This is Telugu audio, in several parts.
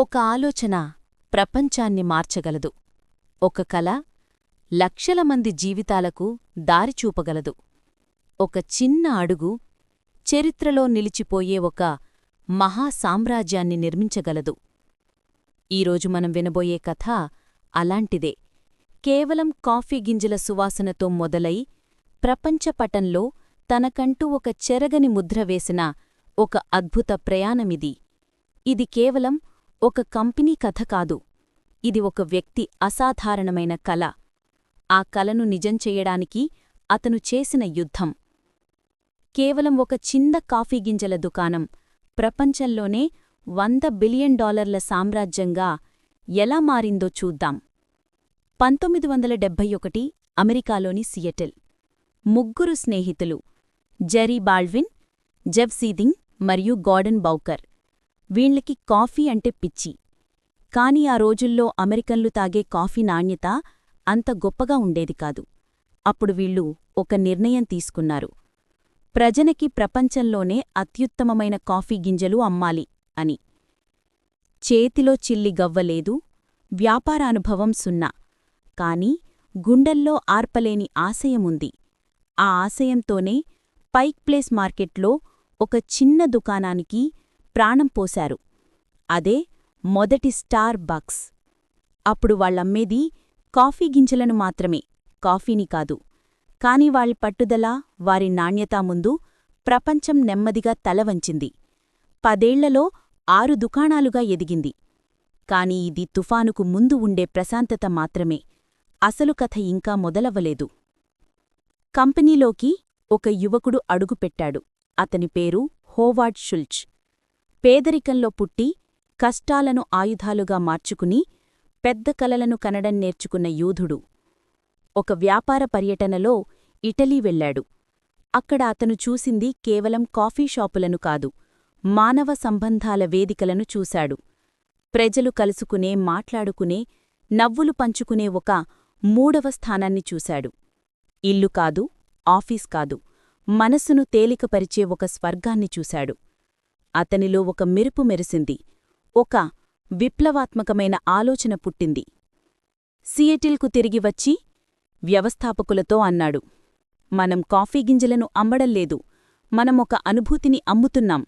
ఒక ఆలోచన ప్రపంచాన్ని మార్చగలదు. ఒక కల లక్షల మంది జీవితాలకు దారి చూపగలదు. ఒక చిన్న అడుగు చరిత్రలో నిలిచిపోయే ఒక మహా సామ్రాజ్యాన్ని నిర్మించగలదు. ఈరోజు మనం వినబోయే కథ అలాంటిదే. కేవలం కాఫీ గింజల సువాసనతో మొదలై ప్రపంచపటంలో తనకంటూ ఒక చెరగని ముద్ర వేసిన ఒక అద్భుత ప్రయాణమిది. ఇది కేవలం ఒక కంపెనీ కథ కాదు. ఇది ఒక వ్యక్తి అసాధారణమైన కల. ఆ కలను నిజం చేయడానికి అతను చేసిన యుద్ధం. కేవలం ఒక చిన్న కాఫీ గింజల దుకాణం. ప్రపంచంలోనే వంద బిలియన్ డాలర్ల సామ్రాజ్యంగా ఎలా మారిందో చూద్దాం. పంతొమ్మిది వందల డెబ్భై ఒకటి అమెరికాలోని సియటిల్. ముగ్గురు స్నేహితులు. జెరీ బాల్విన్ జెవ్ సీదింగ్ మరియు గార్డన్ బౌకర్. వీళ్ళకి కాఫీ అంటే పిచ్చి. కాని ఆ రోజుల్లో అమెరికన్లు తాగే కాఫీ నాణ్యత అంత గొప్పగా ఉండేది కాదు. అప్పుడు వీళ్ళు ఒక నిర్ణయం తీసుకున్నారు. ప్రజనకి ప్రపంచంలోనే అత్యుత్తమమైన కాఫీ గింజలు అమ్మాలి అని. చేతిలో చిల్లి గవ్వలేదు వ్యాపారానుభవం సున్నా. కాని గుండెల్లో ఆర్పలేని ఆశయముంది ఆ ఆశయంతోనే పైక్ ప్లేస్ మార్కెట్లో ఒక చిన్న దుకాణానికి ప్రాణం పోశారు. అదే మొదటి స్టార్ బక్స్. అప్పుడు వాళ్ళమ్మేది కాఫీ గింజలను మాత్రమే కాఫీని కాదు. కాని వాళ్ళ పట్టుదల వారి నాణ్యతా ముందు ప్రపంచం నెమ్మదిగా తలవంచింది పదేళ్ళలో ఆరు దుకాణాలుగా ఎదిగింది. కాని ఇది తుఫానుకు ముందు ఉండే ప్రశాంతత మాత్రమే. అసలు కథ ఇంకా మొదలవ్వలేదు. కంపెనీలోకి ఒక యువకుడు అడుగుపెట్టాడు. అతని పేరు హోవార్డ్ షుల్చ్. పేదరికంలో పుట్టి కష్టాలను ఆయుధాలుగా మార్చుకుని పెద్ద కలలను కనడం నేర్చుకున్న యూధుడు. ఒక వ్యాపార పర్యటనలో ఇటలీ వెళ్ళాడు అక్కడ అతను చూసింది కేవలం కాఫీ షాపులను కాదు మానవ సంబంధాల వేదికలను చూశాడు. ప్రజలు కలుసుకునే మాట్లాడుకునే నవ్వులు పంచుకునే ఒక మూడవ స్థానాన్ని చూశాడు. ఇల్లు కాదు ఆఫీస్ కాదు మనస్సును తేలికపరిచే ఒక స్వర్గాన్ని చూశాడు. అతనిలో ఒక మెరుపు మెరిసింది. ఒక విప్లవాత్మకమైన ఆలోచన పుట్టింది. సియటిల్కు తిరిగి వచ్చి వ్యవస్థాపకులతో అన్నాడు. మనం కాఫీ గింజలను అమ్మడంలేదు మనమొక అనుభూతిని అమ్ముతున్నాం.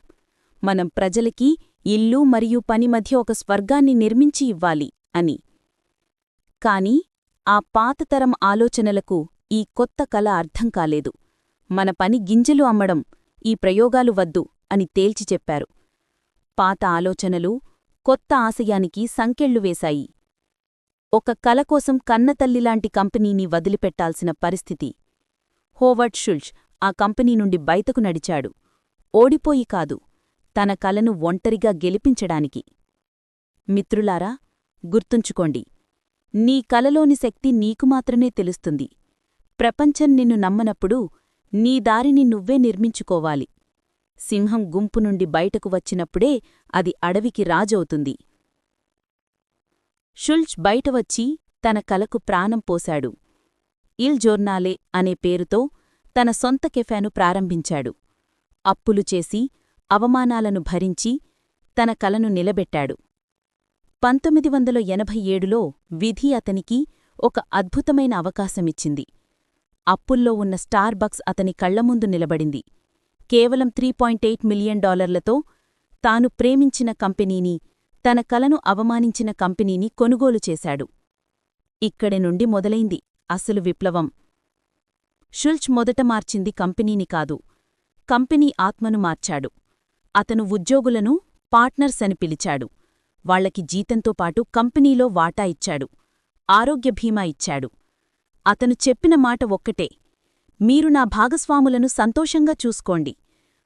మనం ప్రజలకి ఇల్లు మరియు పని మధ్య ఒక స్వర్గాన్ని నిర్మించి ఇవ్వాలి అని. కాని ఆ పాతతరం ఆలోచనలకు ఈ కొత్త కల అర్థం కాలేదు. మన పని గింజలు అమ్మడం ఈ ప్రయోగాలు వద్దు. అని తేల్చి చెప్పారు. పాత ఆలోచనలు కొత్త ఆశయానికి సంకెళ్ళు వేశాయి. ఒక కల కోసం కన్నతల్లిలాంటి కంపెనీని వదిలిపెట్టాల్సిన పరిస్థితి. హోవర్డ్ షుల్చ్ ఆ కంపెనీ నుండి బయటకు నడిచాడు. ఓడిపోయి కాదు తన కలను ఒంటరిగా గెలిపించడానికి. మిత్రులారా గుర్తుంచుకోండి నీ కలలోని శక్తి నీకు మాత్రమే తెలుస్తుంది. ప్రపంచం నిన్ను నమ్మనప్పుడు నీ దారిని నువ్వే నిర్మించుకోవాలి. సింహం గుంపు నుండి బయటకు వచ్చినప్పుడే అది అడవికి రాజవుతుంది. షుల్చ్ బయటవచ్చి తన కలకు ప్రాణం పోశాడు. ఇల్ జోర్నాలే అనే పేరుతో తన సొంత కెఫాను ప్రారంభించాడు. అప్పులు చేసి అవమానాలను భరించి తన కలను నిలబెట్టాడు. పంతొమ్మిది వందల ఎనభై ఏడులో విధి అతనికి ఒక అద్భుతమైన అవకాశమిచ్చింది. అప్పుల్లో ఉన్న స్టార్బక్స్ అతని కళ్ళముందు నిలబడింది. కేవలం త్రీ పాయింట్ ఎయిట్ మిలియన్ డాలర్లతో తాను ప్రేమించిన కంపెనీని తన కలను అవమానించిన కంపెనీని కొనుగోలు చేశాడు. ఇక్కడి నుండి మొదలైంది అసలు విప్లవం. షుల్చ్ మొదట మార్చింది కంపెనీని కాదు కంపెనీ ఆత్మను మార్చాడు. అతను ఉద్యోగులను పార్ట్నర్స్ అని పిలిచాడు. వాళ్ళకి జీతంతో పాటు కంపెనీలో వాటా ఇచ్చాడు ఆరోగ్య భీమా ఇచ్చాడు. అతను చెప్పిన మాట ఒక్కటే మీరు నా భాగస్వాములను సంతోషంగా చూసుకోండి.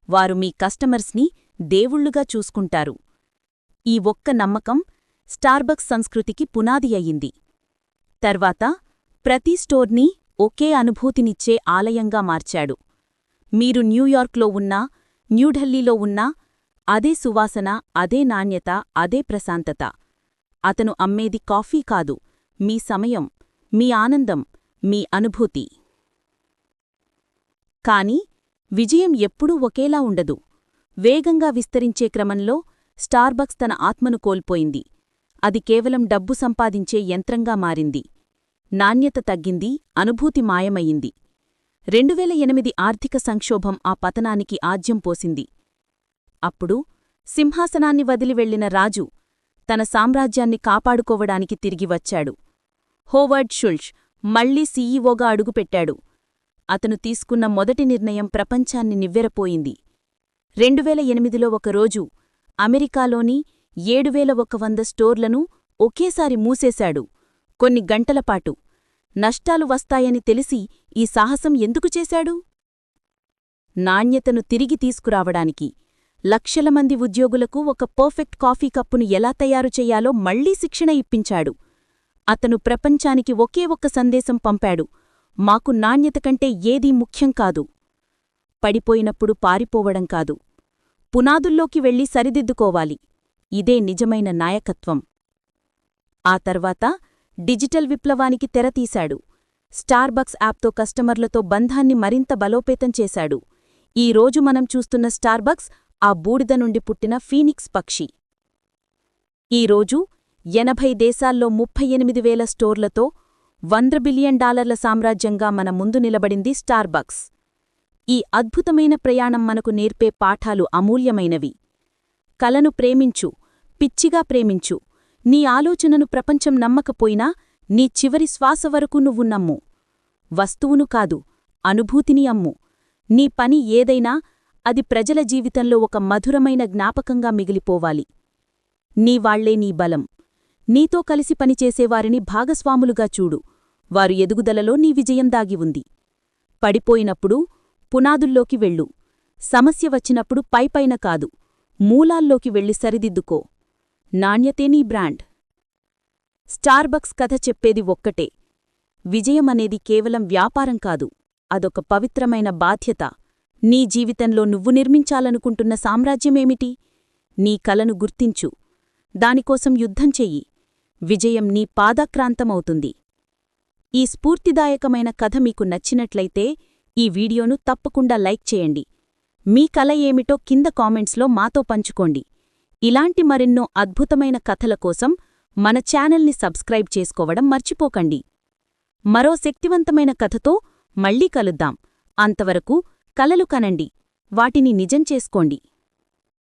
వారు మీ కస్టమర్స్ని దేవుళ్ళుగా చూసుకుంటారు. ఈ ఒక్క నమ్మకం స్టార్బక్స్ సంస్కృతికి పునాది అయింది తర్వాత ప్రతి స్టోర్ని ఒకే అనుభూతినిచ్చే ఆలయంగా మార్చాడు. మీరు న్యూయార్క్లో ఉన్నా న్యూఢిల్లీలో ఉన్నా అదే సువాసన అదే నాణ్యత అదే ప్రశాంతత. అతను అమ్మేది కాఫీ కాదు. మీ సమయం మీ ఆనందం మీ అనుభూతి. కాని విజయం ఎప్పుడూ ఒకేలా ఉండదు. వేగంగా విస్తరించే క్రమంలో స్టార్బక్స్ తన ఆత్మను కోల్పోయింది. అది కేవలం డబ్బు సంపాదించే యంత్రంగా మారింది. నాణ్యత తగ్గింది అనుభూతి మాయమయ్యింది. రెండువేల ఎనిమిది ఆర్థిక సంక్షోభం ఆ పతనానికి ఆజ్యం పోసింది. అప్పుడు సింహాసనాన్ని వదిలి వెళ్ళిన రాజు తన సామ్రాజ్యాన్ని కాపాడుకోవడానికి తిరిగి వచ్చాడు. హోవర్డ్ షుల్ష్ మళ్ళీ సీఈఓగా అడుగుపెట్టాడు. అతను తీసుకున్న మొదటి నిర్ణయం ప్రపంచాన్ని నివ్వెరపోయింది. రెండువేల ఎనిమిదిలో ఒకరోజు అమెరికాలోని ఏడువేల ఒక వంద స్టోర్లను ఒకేసారి మూసేశాడు. కొన్ని గంటలపాటు నష్టాలు వస్తాయని తెలిసి ఈ సాహసం ఎందుకు చేశాడు? నాణ్యతను తిరిగి తీసుకురావడానికి లక్షల మంది ఉద్యోగులకు ఒక పర్ఫెక్ట్ కాఫీ కప్పును ఎలా తయారు చెయ్యాలో మళ్ళీ శిక్షణ ఇప్పించాడు. అతను ప్రపంచానికి ఒకే ఒక్క సందేశం పంపాడు. మాకు నాణ్యత కంటే ఏదీ ముఖ్యం కాదు. పడిపోయినప్పుడు పారిపోవడం కాదు. పునాదుల్లోకి వెళ్ళి సరిదిద్దుకోవాలి. ఇదే నిజమైన నాయకత్వం. ఆ తర్వాత డిజిటల్ విప్లవానికి తెరతీశాడు స్టార్బక్స్ యాప్తో కస్టమర్లతో బంధాన్ని మరింత బలోపేతం చేశాడు. ఈ రోజు మనం చూస్తున్న స్టార్బక్స్ ఆ బూడిద నుండి పుట్టిన ఫీనిక్స్ పక్షి. ఈరోజు ఎనభై దేశాల్లో ముప్పై ఎనిమిది వేల స్టోర్లతో వంద బిలియన్ డాలర్ల సామ్రాజ్యంగా మన ముందు నిలబడింది స్టార్బక్స్. ఈ అద్భుతమైన ప్రయాణం మనకు నేర్పే పాఠాలు అమూల్యమైనవి. కలను ప్రేమించు పిచ్చిగా ప్రేమించు. నీ ఆలోచనను ప్రపంచం నమ్మకపోయినా నీ చివరి శ్వాస వరకు నువ్వు నమ్ము. వస్తువును కాదు అనుభూతిని అమ్ము. నీ పని ఏదైనా అది ప్రజల జీవితంలో ఒక మధురమైన జ్ఞాపకంగా మిగిలిపోవాలి. నీవాళ్ళే నీ బలం. నీతో కలిసి పనిచేసేవారిని భాగస్వాములుగా చూడు. వారు ఎదుగుదలలో నీ విజయం దాగి ఉంది. పడిపోయినప్పుడు పునాదుల్లోకి వెళ్ళు. సమస్య వచ్చినప్పుడు పైపైన కాదు. మూలాల్లోకి వెళ్ళి సరిదిద్దుకో. నాణ్యతే నీ బ్రాండ్. స్టార్బక్స్ కథ చెప్పేది ఒక్కటే. విజయమనేది కేవలం వ్యాపారం కాదు. అదొక పవిత్రమైన బాధ్యత. నీ జీవితంలో నువ్వు నిర్మించాలనుకుంటున్న సామ్రాజ్యమేమిటి? నీ కలను గుర్తించు. దానికోసం యుద్ధం చెయ్యి. విజయం నీ పాదాక్రాంతమవుతుంది. ఈ స్ఫూర్తిదాయకమైన కథ మీకు నచ్చినట్లయితే ఈ వీడియోను తప్పకుండా లైక్ చేయండి. మీ కల ఏమిటో కింద కామెంట్స్లో మాతో పంచుకోండి. ఇలాంటి మరెన్నో అద్భుతమైన కథల కోసం మన ఛానల్ని సబ్స్క్రైబ్ చేసుకోవడం మర్చిపోకండి. మరో శక్తివంతమైన కథతో మళ్ళీ కలుద్దాం. అంతవరకు కలలు కనండి. వాటిని నిజం చేసుకోండి.